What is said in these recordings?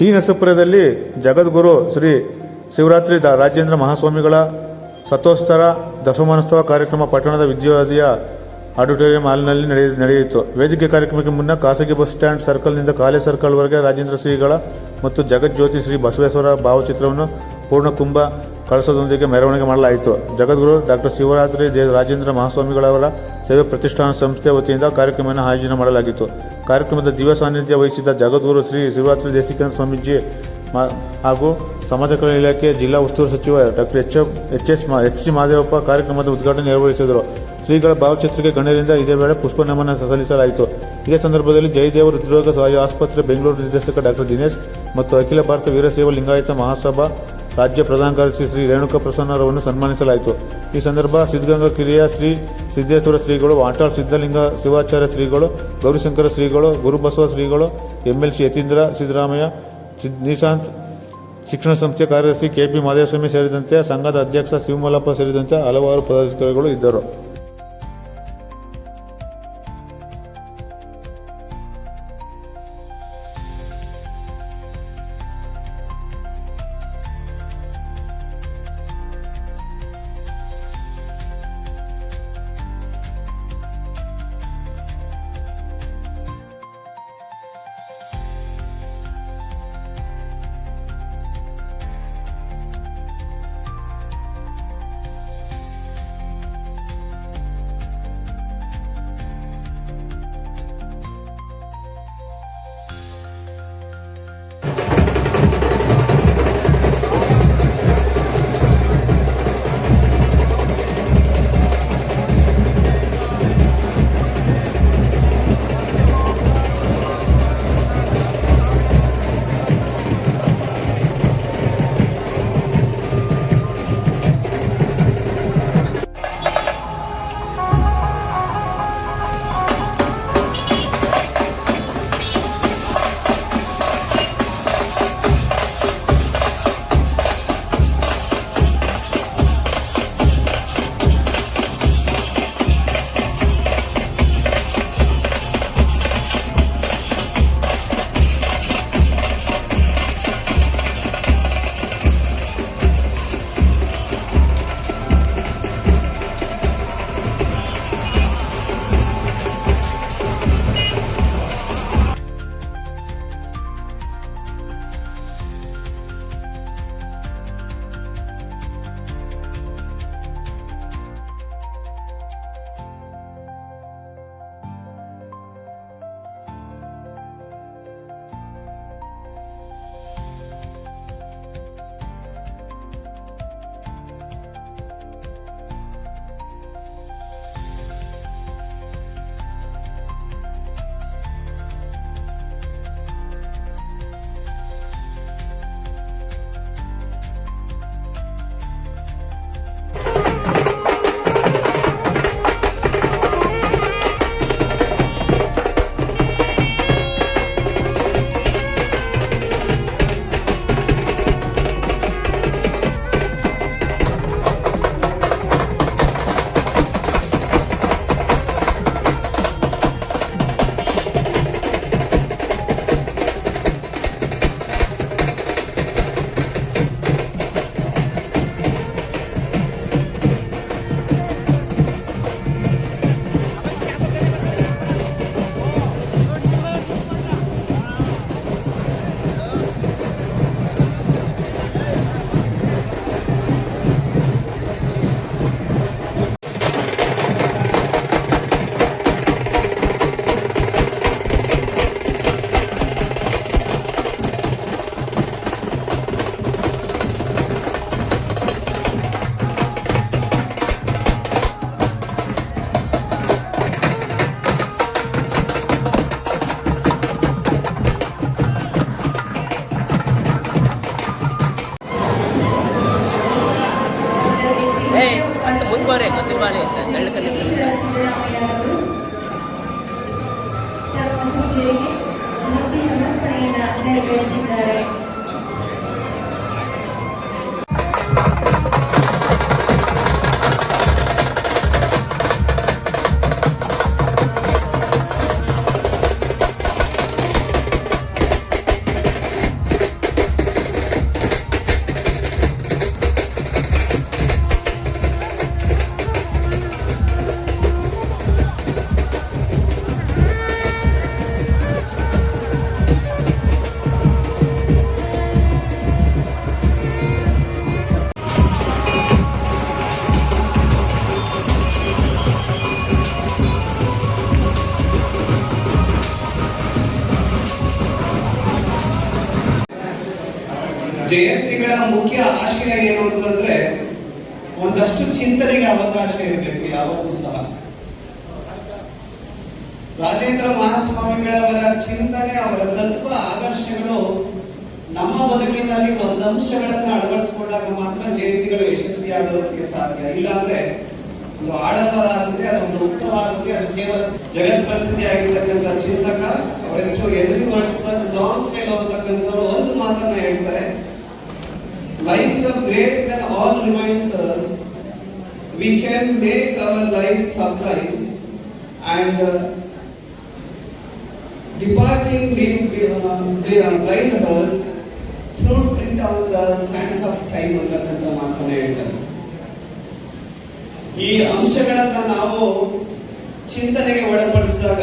T ನರಸೀಪುರದಲ್ಲಿ ಜಗದ್ಗುರು ಶ್ರೀ ಶಿವರಾತ್ರಿ ದ- ರಾಜೇಂದ್ರ ಮಹಾಸ್ವಾಮಿಗಳ ಸತೋಸ್ತರ ದಶಮಾನೋತ್ಸವ ಕಾರ್ಯಕ್ರಮ ಪಟ್ಟಣದ ವಿದ್ಯಾರ್ಥಿಯ ಆಡಿಟೋರಿಯಂ ಹಾಲ್ನಲ್ಲಿ ನಡೆಯ ನಡೆಯಿತು. ವೇದಿಕೆ ಕಾರ್ಯಕ್ರಮಕ್ಕೆ ಮುನ್ನ ಖಾಸಗಿ ಬಸ್ ಸ್ಟ್ಯಾಂಡ್ ಸರ್ಕಲ್ನಿಂದ ಕಾಲೇ ಸರ್ಕಲ್ವರೆಗೆ ರಾಜೇಂದ್ರ ಶ್ರೀಗಳ ಮತ್ತು ಜಗಜ್ಯೋತಿ ಶ್ರೀ ಬಸವೇಶ್ವರ ಭಾವಚಿತ್ರವನ್ನು ಪೂರ್ಣ ಕುಂಭ ಕಳಸದೊಂದಿಗೆ ಮೆರವಣಿಗೆ ಮಾಡಲಾಯಿತು. ಜಗದ್ಗುರು ಡಾಕ್ಟರ್ ಶಿವರಾತ್ರಿ ದೇ ರಾಜೇಂದ್ರ ಮಹಾಸ್ವಾಮಿಗಳವರ ಸೇವೆ ಪ್ರತಿಷ್ಠಾನ ಸಂಸ್ಥೆ ವತಿಯಿಂದ ಕಾರ್ಯಕ್ರಮವನ್ನು ಆಯೋಜನೆ ಮಾಡಲಾಗಿತ್ತು. ಕಾರ್ಯಕ್ರಮದ ದಿವ್ಯ ಸಾನ್ನಿಧ್ಯ ವಹಿಸಿದ್ದ ಜಗದ್ಗುರು ಶ್ರೀ ಶಿವರಾತ್ರಿ ದೇಶಿಕೇಂದ್ರ ಸ್ವಾಮೀಜಿ ಹಾಗೂ ಸಮಾಜ ಕಲ್ಯಾಣ ಇಲಾಖೆ ಜಿಲ್ಲಾ ಉಸ್ತುವಾರಿ ಸಚಿವ doctor H H S H C Mahadevappa ಕಾರ್ಯಕ್ರಮದ ಉದ್ಘಾಟನೆ ನೆರವೇರಿಸಿದರು ಶ್ರೀಗಳ ಭಾವಚಿತ್ರಕ್ಕೆ ಗಣ್ಯರಿಂದ ಇದೇ ವೇಳೆ ಪುಷ್ಪ ನಮನ ಸಲ್ಲಿಸಲಾಯಿತು. ಇದೇ ಸಂದರ್ಭದಲ್ಲಿ ಜಯದೇವ ಹೃದ್ರೋಗ ಸಹಾಯ ಆಸ್ಪತ್ರೆ ಬೆಂಗಳೂರು ನಿರ್ದೇಶಕ ಡಾಕ್ಟರ್ ದಿನೇಶ್ ಮತ್ತು ಅಖಿಲ ಭಾರತ ವೀರಶೈವ ಲಿಂಗಾಯತ ಮಹಾಸಭಾ ರಾಜ್ಯ ಪ್ರಧಾನ ಕಾರ್ಯದರ್ಶಿ ಶ್ರೀ ರೇಣುಕಾ ಪ್ರಸನ್ನರವರನ್ನು ಸನ್ಮಾನಿಸಲಾಯಿತು. ಈ ಸಂದರ್ಭ ಸಿದ್ಧಗಂಗಾ ಕಿರಿಯ ಶ್ರೀ ಸಿದ್ದೇಶ್ವರ ಶ್ರೀಗಳು, ವಾಟಾಳ್ ಸಿದ್ಧಲಿಂಗ ಶಿವಾಚಾರ್ಯ ಶ್ರೀಗಳು, ಗೌರಿಶಂಕರ ಶ್ರೀಗಳು ಗುರುಬಸವ ಶ್ರೀಗಳು, ಎಂಎಲ್ಸಿ ಯತೀಂದ್ರ ಸಿದ್ದರಾಮಯ್ಯ, ಸಿದ್- ನಿಶಾಂತ್ ಶಿಕ್ಷಣ ಸಂಸ್ಥೆ ಕಾರ್ಯದರ್ಶಿ ಕೆಪಿ ಮಾದೇವಸ್ವಾಮಿ ಸೇರಿದಂತೆ ಸಂಘದ ಅಧ್ಯಕ್ಷ ಶಿವಮಲ್ಲಪ್ಪ ಸೇರಿದಂತೆ ಹಲವಾರು ಪದಾಧಿಕಾರಿಗಳು ಇದ್ದರು. ಜಯಂತಿಗಳ ಮುಖ್ಯ ಆಶಯ ಏನು ಅಂತಂದ್ರೆ ಒಂದಷ್ಟು ಚಿಂತನೆಗೆ ಅವಕಾಶ ಇರಬೇಕು, ಯಾವತ್ತೂ ಸಹ. ರಾಜೇಂದ್ರ ಮಹಾಸ್ವಾಮಿಗಳವರ ಚಿಂತನೆ, ಅವರ ತತ್ವ, ಆದರ್ಶಗಳು ನಮ್ಮ ಬದುಕಿನಲ್ಲಿ ಒಂದು ಅಂಶಗಳನ್ನ ಅಳವಡಿಸಿಕೊಂಡಾಗ ಮಾತ್ರ ಜಯಂತಿಗಳು ಯಶಸ್ವಿಯಾಗೋದಕ್ಕೆ ಸಾಧ್ಯ. ಇಲ್ಲಾಂದ್ರೆ ಒಂದು ಆಡಂಬರ ಆಗುತ್ತೆ, ಅದೊಂದು ಉತ್ಸವ ಆಗುತ್ತೆ, ಅದು ಕೇವಲ ಜಗತ್ ಪ್ರಸಿದ್ಧಿ ಆಗಿರ್ತಕ್ಕಂಥ ಚಿಂತಕ, ಅವರ ಹೆಸರು ಎನ್ರಿ ವರ್ಡ್ಸ್ ಲಾಂಗ್ ಫೇಲ್ ಅಂತಕ್ಕಂಥವ್ರು ಒಂದು ಮಾತನ್ನ ಹೇಳ್ತಾರೆ. Lives are great and all reminds us we can make our lives sublime and uh, departing leave uh, behind us fruit print on the sands of time ಅಂತಕ್ಕಂಥ ಮಾತನ್ನ ಹೇಳ್ತಾರೆ ಈ ಅಂಶಗಳನ್ನ ನಾವು ಚಿಂತನೆಗೆ ಒಳಪಡಿಸಿದಾಗ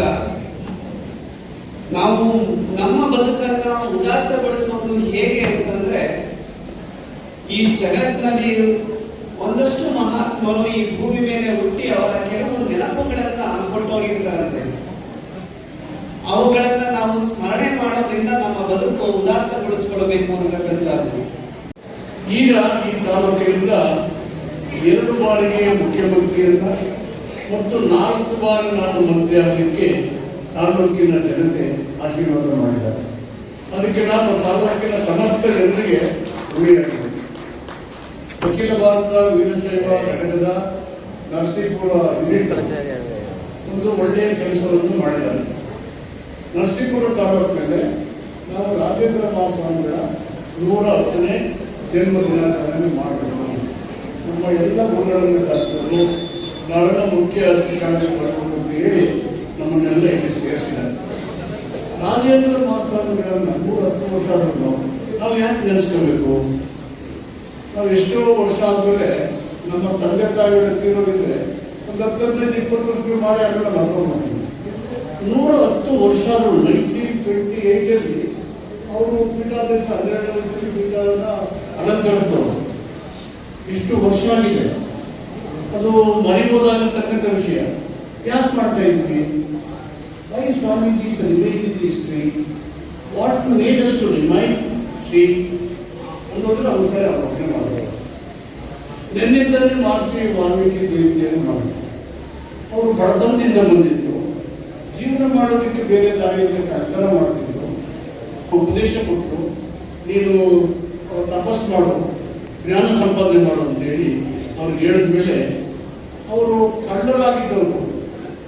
ನಾವು ನಮ್ಮ ಬದುಕನ್ನ ಉದಾತ್ತಗೊಳಿಸೋದು ಹೇಗೆ ಅಂತಂದ್ರೆ ಈ ಜಗತ್ತಿನಲ್ಲಿ ಒಂದಷ್ಟು ಮಹಾತ್ಮರು ಈ ಭೂಮಿ ಮೇಲೆ ಹುಟ್ಟಿ ಅವರ ಕೆಲವು ನೆನಪುಗಳನ್ನ ಕೊಟ್ಟೋಗಿರ್ತಾರಂತೆ ಅವುಗಳನ್ನ ನಾವು ಸ್ಮರಣೆ ಮಾಡೋದ್ರಿಂದ ನಮ್ಮ ಬದುಕು ಉದಾತ್ತಗೊಳಿಸ್ಕೊಳ್ಬೇಕು ಅಂತಕ್ಕಂಥದ್ದು ಈಗ ಈ ತಾಲೂಕಿನಿಂದ ಎರಡು ಬಾರಿಗೆ ಮುಖ್ಯಮಂತ್ರಿಯನ್ನ ಮತ್ತು ನಾಲ್ಕು ಬಾರಿ ನಾನು ಮಂತ್ರಿ ಆಗಲಿಕ್ಕೆ ತಾಲೂಕಿನ ಜನತೆ ಆಶೀರ್ವಾದ ಮಾಡಿದ್ದಾರೆ. ಅದಕ್ಕೆ ನಾನು ತಾಲೂಕಿನ ಸಮಸ್ತ ಜನರಿಗೆ ಋಣಿಯಾಗಿದ್ದೇನೆ ಅಖಿಲ ಭಾರತ, ವೀರಶೈವ ಘಟಕದ ನರಸೀಪುರ ಯೂನಿಟ್ ಒಂದು ಒಳ್ಳೆಯ ಕೆಲಸವನ್ನು ಮಾಡಿದ್ದಾರೆ. ನರಸೀಪುರ ತಾಲೂಕಿನಲ್ಲಿ ನಾವು ರಾಜೇಂದ್ರ ಮಹಾಸ್ವಾಮಿಗಳ ನೂರ ಹತ್ತನೇ ಜನ್ಮ ದಿನಾಚರಣೆ ಮಾಡಬೇಕು. ನಮ್ಮ ಎಲ್ಲ ಗುರುಗಳನ್ನು ದಾಸರು ನಾವೆಲ್ಲ ಮುಖ್ಯ ಅಧಿಕಾರಿ ಮಾಡಬೇಕು ಅಂತ ಹೇಳಿ ನಮ್ಮನ್ನೆಲ್ಲ ಇಲ್ಲಿ ಸೇರಿಸಿದ್ದಾರೆ. ರಾಜೇಂದ್ರ ಮಹಾಸ್ವಾಮಿಗಳನ್ನ ನೂರ ಹತ್ತು ವರ್ಷ ನಾವು ಯಾಕೆ ನೆನೆಸ್ಕೋಬೇಕು? ನಾವು ಎಷ್ಟೋ ವರ್ಷ ಆದ್ಮೇಲೆ ನಮ್ಮ ತಂದೆ ತಾಯಿಗಳ ತೀರೋದಿದ್ರೆ ಒಂದು ಹತ್ತೊಂಬತ್ತು ಇಪ್ಪತ್ತು ವರ್ಷ ಮಾಡಿ ಅದನ್ನ ಮಾಡಿದ್ವಿ ನೂರ ಹತ್ತು ವರ್ಷ ನೈನ್ಟೀನ್ ಟ್ವೆಂಟಿ, ಏಯ್ಟಲ್ಲಿ ಅವರು ಪೀಠಾದೇಶ ಹನ್ನೆರಡು ವರ್ಷದಲ್ಲಿ ಪೀಠಾದ ಅಲಂಕರಿಸಿದವರು. ಇಷ್ಟು ವರ್ಷ ಆಗಿದೆ. ಅದು ಮರಿಬೋದಾಗಿರ್ತಕ್ಕಂಥ ವಿಷಯ. ಯಾಕೆ ಮಾಡ್ತಾ ಇದ್ವಿ? Why Swamiji remain history what made us to remind see ಅನ್ನೋದನ್ನ ಅವಸರ ಮಾಡಬೇಕು ನಿನ್ನಿಂದಲೇ ಮಹರ್ಷಿ ವಾಲ್ಮೀಕಿ ಜಯಂತಿಯನ್ನು ಮಾಡಿದ್ರು ಅವರು ಬಡತನದಿಂದ ಬಂದಿತ್ತು ಜೀವನ ಮಾಡೋದಕ್ಕೆ ಬೇರೆ ದಾರಿಯಲ್ಲಿ ಕೆಲಸ ಮಾಡ್ತಿದ್ರು. ಉಪದೇಶ ಕೊಟ್ಟರು ನೀನು ತಪಸ್ ಮಾಡು, ಜ್ಞಾನ ಸಂಪಾದನೆ ಮಾಡು ಅಂತೇಳಿ ಅವ್ರಿಗೆ ಹೇಳಿದ ಮೇಲೆ ಅವರು ಕಳ್ಳರಾಗಿದ್ದವರು.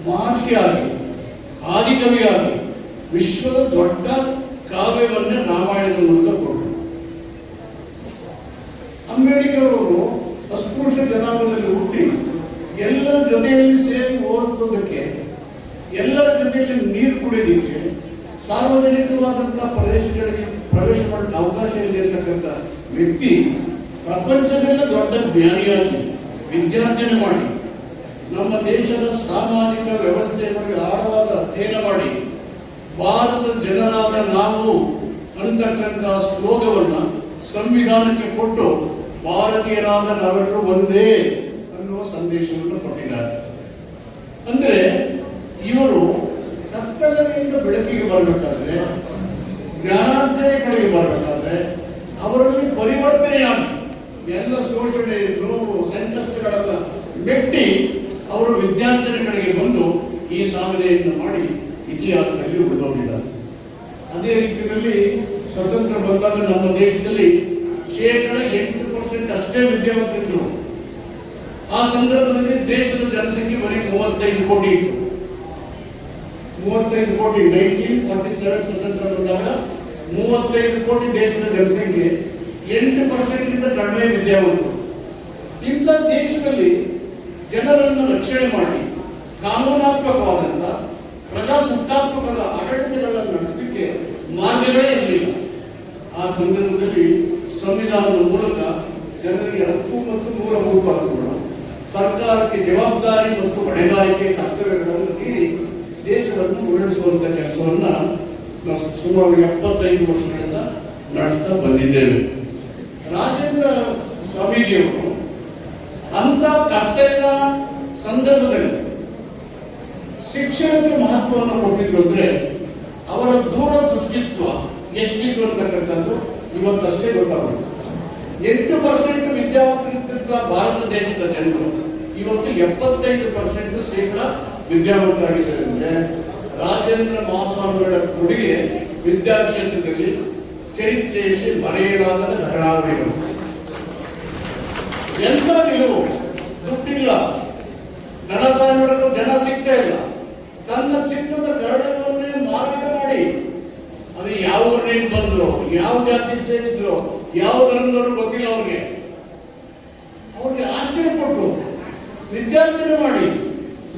ಮಹರ್ಷಿಯಾಗಿ ಆದಿಕವಿಯಾಗಿ ವಿಶ್ವದ ದೊಡ್ಡ ಕಾವ್ಯವನ್ನೇ ರಾಮಾಯಣದ ಮೂಲಕ ಕೊಟ್ಟರು. ಅಂಬೇಡ್ಕರ್ ಅವರು ಅಸ್ಪೃಶ್ಯ ಜನಾಂಗದಲ್ಲಿ ಹುಟ್ಟಿ ಎಲ್ಲರ ಜೊತೆಯಲ್ಲಿ ಸೇರಿ ಓದುವುದಕ್ಕೆ ಎಲ್ಲರ ಜೊತೆಯಲ್ಲಿ ನೀರು ಕುಡಿಯೋದಕ್ಕೆ ಸಾರ್ವಜನಿಕವಾದಂತಹ ಪ್ರದೇಶಗಳಿಗೆ ಪ್ರವೇಶ ಮಾಡಿದ ಅವಕಾಶ ಇದೆ ಅಂತಕ್ಕಂಥ ವ್ಯಕ್ತಿ ಪ್ರಪಂಚದಲ್ಲೇ ದೊಡ್ಡ ಜ್ಞಾನಿಯಾಗಿ ವಿದ್ಯಾರ್ಜನೆ ಮಾಡಿ ನಮ್ಮ ದೇಶದ ಸಾಮಾಜಿಕ ವ್ಯವಸ್ಥೆಯ ಬಗ್ಗೆ ಆಳವಾದ ಅಧ್ಯಯನ ಮಾಡಿ ಭಾರತದ ಜನರಾದ ನಾವು ಅಂತಕ್ಕಂಥ ಶ್ಲೋಕವನ್ನ ಸಂವಿಧಾನಕ್ಕೆ ಕೊಟ್ಟು ಭಾರತೀಯರಾದ ನಾವೆಲ್ಲರೂ ಒಂದೇ ಅನ್ನುವ ಸಂದೇಶವನ್ನು ಕೊಟ್ಟಿದ್ದಾರೆ. ಅಂದ್ರೆ ಇವರು ಕತ್ತಲನೆಯಿಂದ ಬೆಳಕಿಗೆ ಬರಬೇಕಾದ್ರೆ ಜ್ಞಾನಾರ್ಜನೆ ಕಡೆಗೆ ಬರಬೇಕಾದ್ರೆ, ಅವರಲ್ಲಿ ಪರಿವರ್ತನೆಯಾಗಿ ಎಲ್ಲ ಶೋಷಣೆ ನೋವು ಸಂಕಷ್ಟಗಳೆಲ್ಲ ಮೆಟ್ಟಿ ಅವರು ವಿದ್ಯಾರ್ಥಿಗಳ ಕಡೆಗೆ ಬಂದು ಈ ಸಾಧನೆಯನ್ನು ಮಾಡಿ ಇತಿಹಾಸದಲ್ಲಿ ಉಳಿದೋಗಿದ್ದಾರೆ. ಅದೇ ರೀತಿಯಲ್ಲಿ ಸ್ವತಂತ್ರ ಬಂದಾಗ ನಮ್ಮ ದೇಶದಲ್ಲಿ ಶೇಕಡ ಎಂಟು ಪರ್ಸೆಂಟ್ ಅಷ್ಟೇ ವಿದ್ಯಾವಂತರಿದ್ರು ಆ ಸಂದರ್ಭದಲ್ಲಿ ದೇಶದ ಜನಸಂಖ್ಯೆ ಬರೀ ಮೂವತ್ತೈದು ಕೋಟಿ ಇತ್ತು. ಮೂವತ್ತೈದು ಕೋಟಿ ನೈನ್ಟೀನ್ ಫಾರ್ಟಿ ಸೆವೆನ್ ಸ್ವತಂತ್ರ ಬಂದಾಗ ಮೂವತ್ತೈದು ಕೋಟಿ ದೇಶದ ಜನಸಂಖ್ಯೆ ಎಂಟು ಪರ್ಸೆಂಟ್ ಇಂದ ಕಡಿಮೆ ವಿದ್ಯಾವಂತರು ಇಂಥ ದೇಶದಲ್ಲಿ ಜನರನ್ನು ರಕ್ಷಣೆ ಮಾಡಿ ಕಾನೂನಾತ್ಮಕವಾದಂತ ಪ್ರಜಾಸತ್ತಾತ್ಮಕದ ಆಡಳಿತಗಳನ್ನು ನಡೆಸಲಿಕ್ಕೆ ಮಾರ್ಗಗಳೇ ಇರಲಿಲ್ಲ. ಆ ಸಂದರ್ಭದಲ್ಲಿ ಸಂವಿಧಾನದ ಮೂಲಕ ಜನರಿಗೆ ಹಕ್ಕು ಮತ್ತು ಮೂಲಭೂತ ಹಕ್ಕುಗಳು ಸರ್ಕಾರಕ್ಕೆ ಜವಾಬ್ದಾರಿ ಮತ್ತು ಹೊಣೆಗಾರಿಕೆ ಕರ್ತವ್ಯಗಳನ್ನು ನೀಡಿ ದೇಶವನ್ನು ಉರುಳಿಸುವಂತ ಕೆಲಸವನ್ನ ಸುಮಾರು ಎಪ್ಪತ್ತೈದು ವರ್ಷಗಳಿಂದ ನಡೆಸ್ತಾ ಬಂದಿದ್ದೇವೆ. ರಾಜೇಂದ್ರ ಸ್ವಾಮೀಜಿಯವರು ಅಂತ ಕರ್ತವ್ಯದ ಸಂದರ್ಭದಲ್ಲಿ ಶಿಕ್ಷಣಕ್ಕೆ ಮಹತ್ವವನ್ನು ಕೊಟ್ಟಿದ್ರು ಅಂದ್ರೆ ಅವರ ದೂರದೃಷ್ಟಿತ್ವ ಎಷ್ಟಿತ್ತು ಅಂತಕ್ಕಂಥದ್ದು ಇವತ್ತಷ್ಟೇ ಗೊತ್ತಾಗುತ್ತೆ. ಎಂಟು ಪರ್ಸೆಂಟ್ ವಿದ್ಯಾವಂತರಿದ್ದ ಭಾರತ ದೇಶದ ಜನರು ಇವತ್ತು ಎಪ್ಪತ್ತೈದು ಪರ್ಸೆಂಟ್ ಶೇಕಡ ವಿದ್ಯಾವಂತರಾಗಿದ್ದಾರೆ ರಾಜೇಂದ್ರ ಮಹಾಸ್ವಾಮಿಗಳ ಕೊಡುಗೆ ವಿದ್ಯಾಕ್ಷೇತ್ರದಲ್ಲಿ ಚರಿತ್ರೆಯಲ್ಲಿ ಮರೆಯಲಾಗದ ಘಟನಾವಳಿಗಳು ಎಂತ ನಿಲುವು ದುಡ್ಡಿಲ್ಲ. ಧನಸಾಗರಕ್ಕೂ ಜನ ಸಿಗ್ತಾ ಇಲ್ಲ. ತನ್ನ ಚಿನ್ನದ ಗರಡವನ್ನೇ ಮಾರಾಟ ಮಾಡಿ. ಅದು ಯಾವ ಊರಿನಿಂದ ಬಂದ್ರು? ಯಾವ ಜಾತಿ ಸೇರಿದ್ರು? ಯಾವ ಧರ್ಮದವರು ಗೊತ್ತಿಲ್ಲ ಅವ್ರಿಗೆ. ಅವ್ರಿಗೆ ಕೊಟ್ಟು ವಿದ್ಯಾರ್ಥಿನ ಮಾಡಿ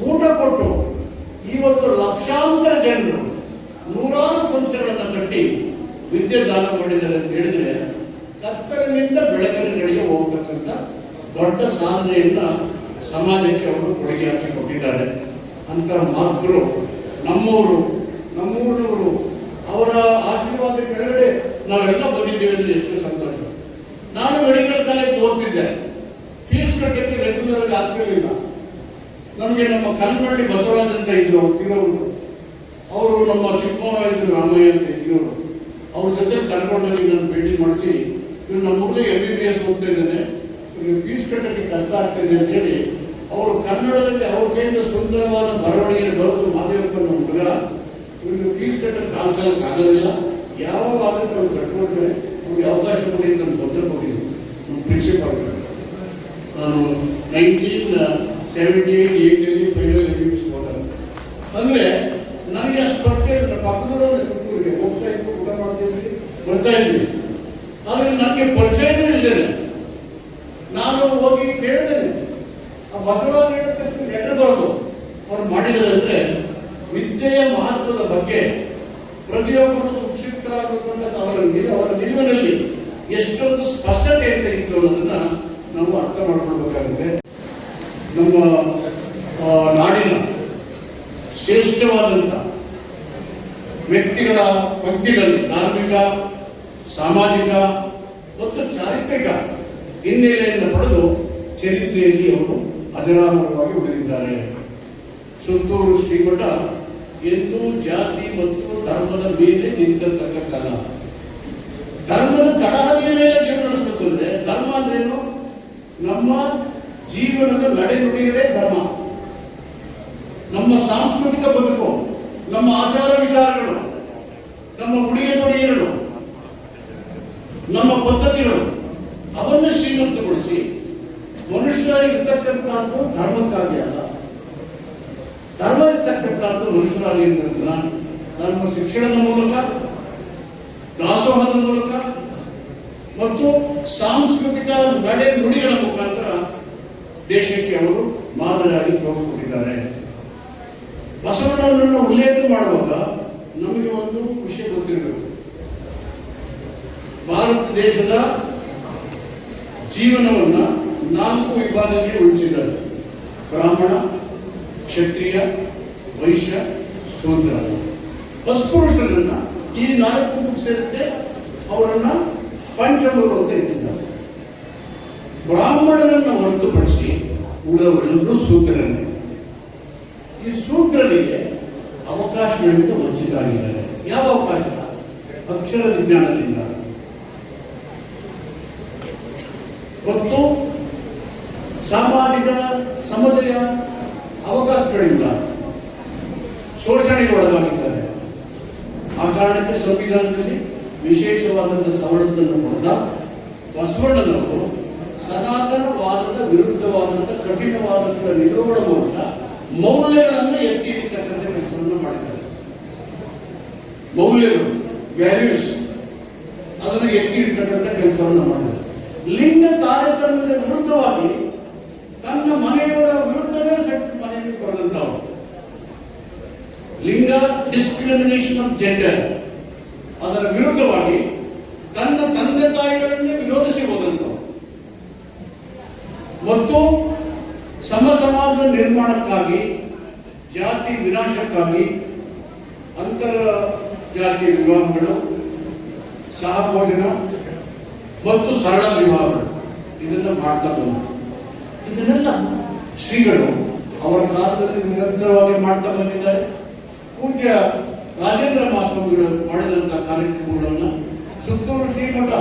ಊಟ ಕೊಟ್ಟು, ಇವತ್ತು ಲಕ್ಷಾಂತರ ಜನರು ನೂರಾರು ಸಂಸ್ಥೆಗಳನ್ನು ಕಟ್ಟಿ ವಿದ್ಯೆ ದಾನ ಮಾಡಿದ್ದಾರೆ ಅಂತ ಹೇಳಿದ್ರೆ, ಕತ್ತಲಿನಿಂದ ಬೆಳಕಿನ ನಡೆಗೆ ಹೋಗ್ತಕ್ಕಂಥ ದೊಡ್ಡ ಸಾಧನೆಯನ್ನ ಸಮಾಜಕ್ಕೆ ಅವರು ಕೊಡುಗೆಯಾಗಿ ಕೊಟ್ಟಿದ್ದಾರೆ. ಅಂತ ಮಾತುಗಳು ನಮ್ಮವರು ನಮ್ಮೂರಿನವರು ಅವರ ಆಶೀರ್ವಾದ ಕೆಳಗಡೆ ನಾವೆಲ್ಲ ಬಂದಿದ್ದೇವೆ ಅಂದ್ರೆ ಎಷ್ಟು ಸಂತೋಷ. ನಾನು ಮೆಡಿಕಲ್ ಕಾಲೇಜ್ ಓದ್ತಿದ್ದೆ. ಆಗಿ ನಮಗೆ ನಮ್ಮ ಕನ್ನಡಿ ಬಸವರಾಜ್ ಅಂತ ಇದ್ರು ಇರೋರು. ಅವರು ನಮ್ಮ ಚಿಕ್ಕಮ್ಮನ ಇದ್ರು ರಾಮಯ್ಯ ಅಂತ ಇರೋರು. ಅವ್ರ ಜೊತೆ ಕರ್ಕೊಂಡೋಗಿ ನಾನು ಭೇಟಿ ಮಾಡಿಸಿ ಇವ್ರು ನಮ್ಮ ಮಗಳು ಎಂ ಬಿ ಬಿ ಎಸ್ ಓದ್ತಾ ಇದ್ದಾನೆ. ಇವ್ರಿಗೆ ಫೀಸ್ ಕಟ್ಟಕ್ಕೆ ಕಷ್ಟ ಆಗ್ತಿದೆ ಅಂತ ಹೇಳಿ, ಅವರು ಕನ್ನಡದಲ್ಲಿ ಅವ್ರ ಕೈಯಿಂದ ಸುಂದರವಾದ ಬರವಣಿಗೆ ಬರೋದು ಮಾದೇವಪ್ಪ ನಮ್ಮ ಹುಡುಗ ಇವ್ರಿಗೆ ಫೀಸ್ ಕಟ್ಟಕ್ಕೆ ಕಾಲ್ಕಾಲಕ್ಕೆ ಆಗೋದಿಲ್ಲ. ಯಾವಾಗ ಆಗುತ್ತೆ ಅವ್ರು ಕಟ್ಕೊಳ್ತಾರೆ, ಅವ್ರಿಗೆ ಅವಕಾಶ ಕೊಡಿ ಅಂತ ನಾನು ಪತ್ರ ಕೊಟ್ಟಿದ್ದೀನಿ ನಮ್ಮ ಪ್ರಿನ್ಸಿಪಾಲ್ ನಾನು ನೈನ್ಟೀನ್ ಸೆವೆಂಟಿ ಏಟ್ ಏಯ್ಟಲ್ಲಿ ಹೋದಾಗ ಅಂದರೆ ನನಗೆ ಅಷ್ಟು ಪರಿಚಯ ಇಲ್ಲ ಪಕ್ಕದಲ್ಲೇ ಸುತ್ತೂರಿಗೆ ಹೋಗ್ತಾ ಇದ್ದು ಊಟ ಮಾಡ್ತಿದ್ವಿ ಬರ್ತಾ ಇದ್ವಿ. ಆದರೆ ನನಗೆ ಪರಿಚಯನೂ ಇದ್ದೇನೆ ನಾನು ಹೋಗಿ ಕೇಳಿದ್ದೇನೆ. ಆ ಬಸವರಾಜ ಹೇಳಿದ ತಕ್ಷಣ ಲೆಟರ್ ಬರೋದು ಅವ್ರು ಮಾಡಿದ್ದಾರೆ ಅಂದ್ರೆ ವಿದ್ಯೆಯ ಮಹತ್ವದ ಬಗ್ಗೆ ಪ್ರತಿಯೊಬ್ಬರು ಸುಕ್ಷಿಪ್ತರಾಗಬೇಕಂತ ಅವರ ನಿಲ್- ಅವರ ನಿಲುವಿನಲ್ಲಿ ಎಷ್ಟೊಂದು ಸ್ಪಷ್ಟತೆ ಅಂತ ಇತ್ತು ಅನ್ನೋದನ್ನ ನಾವು ಅರ್ಥ ಮಾಡ್ಕೊಳ್ಬೇಕಾಗುತ್ತೆ ನಮ್ಮ ಆ, ನಾಡಿನ ಶ್ರೇಷ್ಠವಾದಂಥ ವ್ಯಕ್ತಿಗಳ ಪಂಕ್ತಿಗಳಲ್ಲಿ ಧಾರ್ಮಿಕ, ಸಾಮಾಜಿಕ ಮತ್ತು ಚಾರಿತ್ರಿಕ ಹಿನ್ನೆಲೆಯನ್ನು ಪಡೆದು ಚರಿತ್ರೆಯಲ್ಲಿ ಅವರು ಅಜರಾಮರವಾಗಿ ಉಳಿದಿದ್ದಾರೆ. ಸುತ್ತೂರು ಶ್ರೀಮಠ ಎಂದು ಜಾತಿ ಮತ್ತು ಧರ್ಮದ ಮೇಲೆ ನಿಂತಿರ್ತಕ್ಕಂಥಲ್ಲ ಧರ್ಮದ ತಡಹದಿಯ ಮೇಲೆ ಜೀವನ ನಡೆಸಬೇಕು ಅಂದ್ರೆ ಧರ್ಮ ಅಂದ್ರೇನು? ನಮ್ಮ ಜೀವನದ ನಡೆನುಡಿಗಳೇ ಧರ್ಮ. ನಮ್ಮ ಸಾಂಸ್ಕೃತಿಕ ಬದುಕು, ನಮ್ಮ ಆಚಾರ ವಿಚಾರಗಳು ನಮ್ಮ ಉಡುಗೆ ತೊಡೆಗಳು ನಮ್ಮ ಪದ್ಧತಿಗಳು, ಅವನ್ನು ಶ್ರೀಮಂತಗೊಳಿಸಿ ಮನುಷ್ಯರಾಗಿರ್ತಕ್ಕಂಥದ್ದು ಧರ್ಮಕ್ಕಾಗಿ ಅಲ್ಲ. ಧರ್ಮ ಇರ್ತಕ್ಕಂಥದ್ದು ಮನುಷ್ಯರಾಗಿ ನಮ್ಮ ಶಿಕ್ಷಣದ ಮೂಲಕ, ದಾಸೋಹದ ಮೂಲಕ, ಮತ್ತು ಸಾಂಸ್ಕೃತಿಕ ನಡೆ ನುಡಿಗಳ ಮುಖಾಂತರ ದೇಶಕ್ಕೆ ಅವರು ಮಾದರಿಯಾಗಿ ತೋರಿಸಿಕೊಟ್ಟಿದ್ದಾರೆ. ಬಸವಣ್ಣನನ್ನು ಉಲ್ಲೇಖ ಮಾಡುವಾಗ ನಮಗೆ ಒಂದು ವಿಷಯ ಗೊತ್ತಿರಬೇಕು. ಭಾರತ ದೇಶದ ಜೀವನವನ್ನ ನಾಲ್ಕು ವಿಭಾಗಕ್ಕೆ ಉಳಿಸಿದ್ದಾರೆ. ಬ್ರಾಹ್ಮಣ, ಕ್ಷತ್ರಿಯ, ವೈಶ್ಯ ಶೂದ್ರ ಅಸ್ಪೃಶ್ಯರನ್ನ ಈ ನಾಲ್ಕು ಸೇರಿದ್ರೆ ಅವರನ್ನ ಪಂಚಮರು ಅಂತ ಇಟ್ಟಿದ್ದಾರೆ. ಬ್ರಾಹ್ಮಣರನ್ನ ಹೊರತುಪಡಿಸಿ ಉಳವರೆಲ್ಲರೂ ಸೂತ್ರರನ್ನೇ. ಈ ಸೂತ್ರರಿಗೆ ಅವಕಾಶಗಳಿಂದ ವಂಚಿತರಾಗಿದ್ದಾರೆ. ಯಾವ ಅವಕಾಶ? ಅಕ್ಷರ ವಿಜ್ಞಾನದಿಂದ. ಮತ್ತು ಸಾಮಾಜಿಕ ಸಮತೆಯ ಅವಕಾಶಗಳಿಂದ ಶೋಷಣೆಗೆ ಒಳಗಾಗಿದ್ದಾರೆ. ಆ ಕಾರಣಕ್ಕೆ ಸಂವಿಧಾನದಲ್ಲಿ ವಿಶೇಷವಾದಂತಹ ಸವಲತ್ತನ್ನು ಕೊಡ್ದ ಬಸವಣ್ಣನವರು ಸನಾತನವಾದದ ವಿರುದ್ಧವಾದಂಥ ಕಠಿಣವಾದಂಥ ನಿಲುವುಗಳ ಮೌಲ್ಯಗಳನ್ನು ಎತ್ತಿ ಮೌಲ್ಯಗಳು ವ್ಯಾಲ್ಯೂಸ್ ಅದನ್ನು ಎತ್ತಿ ಇಟ್ಟಕ್ಕಂಥ ಕೆಲಸವನ್ನು ಮಾಡಿದೆ ಲಿಂಗ ತಾರತಮ್ಯದ ವಿರುದ್ಧವಾಗಿ ತನ್ನ ಮನೆಯವರ ವಿರುದ್ಧವೇ ಸೆಟ್ ಮನೆಯಲ್ಲಿ ಬರೆದಂತವರು ಲಿಂಗ ಡಿಸ್ಕ್ರಿಮಿನೇಷನ್ ಆಫ್ ಜೆಂಡರ್ ಅದರ ವಿರುದ್ಧವಾಗಿ ತನ್ನ ತಂದೆ ತಾಯಿಗಳನ್ನೇ ವಿರೋಧಿಸಿ ಹೋದಂತವರು ಮತ್ತು ಸಮ ಸಮಾಜ ನಿರ್ಮಾಣಕ್ಕಾಗಿ, ಜಾತಿ ವಿನಾಶಕ್ಕಾಗಿ, ಅಂತರ ಜಾತಿ ವಿವಾಹಗಳು ಸಹಭೋಜನ ಮತ್ತು ಸರಳ ವಿವಾಹಗಳು ಇದನ್ನ ಮಾಡ್ತಾ ಬಂದರು. ಇದನ್ನೆಲ್ಲ ಶ್ರೀಗಳು ಅವರ ಕಾಲದಲ್ಲಿ ನಿರಂತರವಾಗಿ ಮಾಡ್ತಾ ಬಂದಿದ್ದಾರೆ. ಪೂಜ್ಯ ರಾಜೇಂದ್ರ ಮಹಾಸ್ವಾಮಿಗಳು ಮಾಡಿದಂಥ ಕಾರ್ಯಕ್ರಮಗಳನ್ನು ಸುತ್ತೂರು ಶ್ರೀಮಠ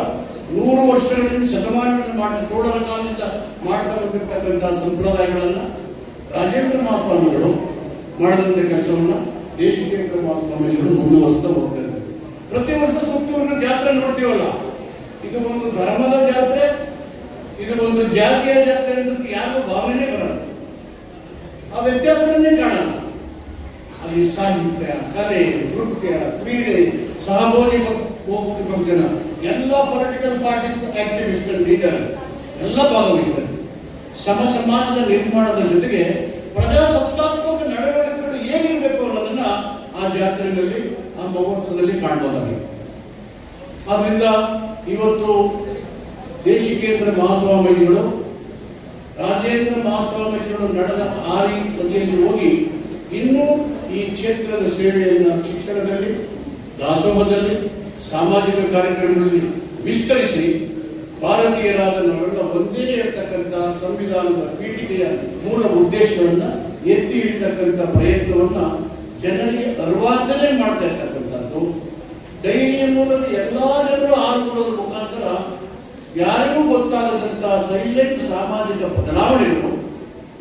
ನೂರು ವರ್ಷಗಳಿಂದ ಶತಮಾನಗಳನ್ನು ಮಾಡಿ ಚೋಳರ ಕಾಲದಿಂದ ಮಾಡ್ತಾ ಬಂದಿರತಕ್ಕಂಥ ಸಂಪ್ರದಾಯಗಳನ್ನು ರಾಜೇಂದ್ರ ಮಹಾಸ್ವಾಮಿಗಳು ಮಾಡಿದಂಥ ಕೆಲಸವನ್ನ ದೇಶಿಕೇಂದ್ರ ಮಹಾಸ್ವಾಮಿಗಳು ಮುಂದುವರಿಸ್ತಾ ಹೋಗ್ತಾರೆ ಪ್ರತಿ ವರ್ಷ ಸುತ್ತೂರಿನ ಜಾತ್ರೆ ನೋಡ್ತೀವಲ್ಲ? ಇದು ಒಂದು ಧರ್ಮದ ಜಾತ್ರೆ, ಇದು ಒಂದು ಜಾತಿಯ ಜಾತ್ರೆ ಅಂತ ಯಾರು ಭಾವನೆ ಬರಲ್ಲ. ಆ ವ್ಯತ್ಯಾಸವನ್ನೇ ಕಾಣಲ್ಲ. ಅಲ್ಲಿ ಸಾಹಿತ್ಯ, ಕಲೆ, ನೃತ್ಯ, ಕ್ರೀಡೆ ಸಹಭೋಗಿ ಹೋಗ್ತು ಜನ, ಎಲ್ಲ ಪೊಲಿಟಿಕಲ್ ಪಾರ್ಟೀಸ್ ಆಕ್ಟಿವಿಸ್ಟ್ ಲೀಡರ್ಸ್ ಎಲ್ಲ ಭಾಗವಹಿಸ್ತಾರೆ ಸಮ, ಸಮಾಜದ ನಿರ್ಮಾಣದ ಜೊತೆಗೆ ಪ್ರಜಾಸತ್ತಾತ್ಮಕ ಆ ಜಾತ್ರೆಯಲ್ಲಿ, ಆ ಮಹೋತ್ಸವದಲ್ಲಿ ಕಾಣಬಹುದಾಗಿದೆ. ಆದ್ರಿಂದ ಇವತ್ತು ದೇಶಿಕೇಂದ್ರ ಮಹಾಸ್ವಾಮೀಜಿಗಳು, ರಾಜೇಂದ್ರ ಮಹಾಸ್ವಾಮೀಜಿಗಳು ನಡೆದ ಆರಿ ಬದಿಯಲ್ಲಿ ಹೋಗಿ ಇನ್ನೂ ಈ ಕ್ಷೇತ್ರದ ಸೇವೆಯನ್ನ ಶಿಕ್ಷಣದಲ್ಲಿ, ದಾಸೋಹದಲ್ಲಿ, ಸಾಮಾಜಿಕ ಕಾರ್ಯಕ್ರಮಗಳಲ್ಲಿ ವಿಸ್ತರಿಸಿ ಭಾರತೀಯರಾದ ನಾವೆಲ್ಲ ಒಂದೇ ಇರತಕ್ಕಂಥ ಸಂವಿಧಾನದ ಪೀಠಿಕೆಯ ಮೂಲ ಉದ್ದೇಶಗಳನ್ನ ಎತ್ತಿ ಹಿಡಿತಕ್ಕಂಥ ಪ್ರಯತ್ನವನ್ನ ಜನರಿಗೆ ಅರಿವಾಗಲೇ ಮಾಡ್ತಾ ಇರ್ತಕ್ಕಂಥದ್ದು ಡೈರಿಯ ಮೂಲಕ ಎಲ್ಲಾ ಜನರು ಆರುಕೊಳ್ಳೋದ್ರ ಮುಖಾಂತರ ಯಾರಿಗೂ ಗೊತ್ತಾಗದಂತ ಸೈಲೆಂಟ್ ಸಾಮಾಜಿಕ ಬದಲಾವಣೆಗಳು,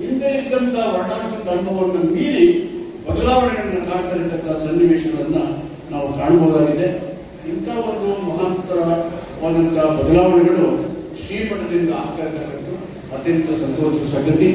ಹಿಂದೆ ಇದ್ದಂತ ವರ್ಣಾಂಶ ಧರ್ಮವನ್ನು ಮೀರಿ ಬದಲಾವಣೆಗಳನ್ನು ಕಾಣ್ತಾ ಇರ್ತಕ್ಕ ಸನ್ನಿವೇಶಗಳನ್ನ ನಾವು ಕಾಣಬಹುದಾಗಿದೆ. ಇಂಥ ಒಂದು ಮಹಾಂತರವಾದಂತಹ ಬದಲಾವಣೆಗಳು ಶ್ರೀಮಠದಿಂದ ಆಗ್ತಾ ಇರ್ತಕ್ಕಂಥ ಅತ್ಯಂತ ಸಂತೋಷದ ಸಂಗತಿ.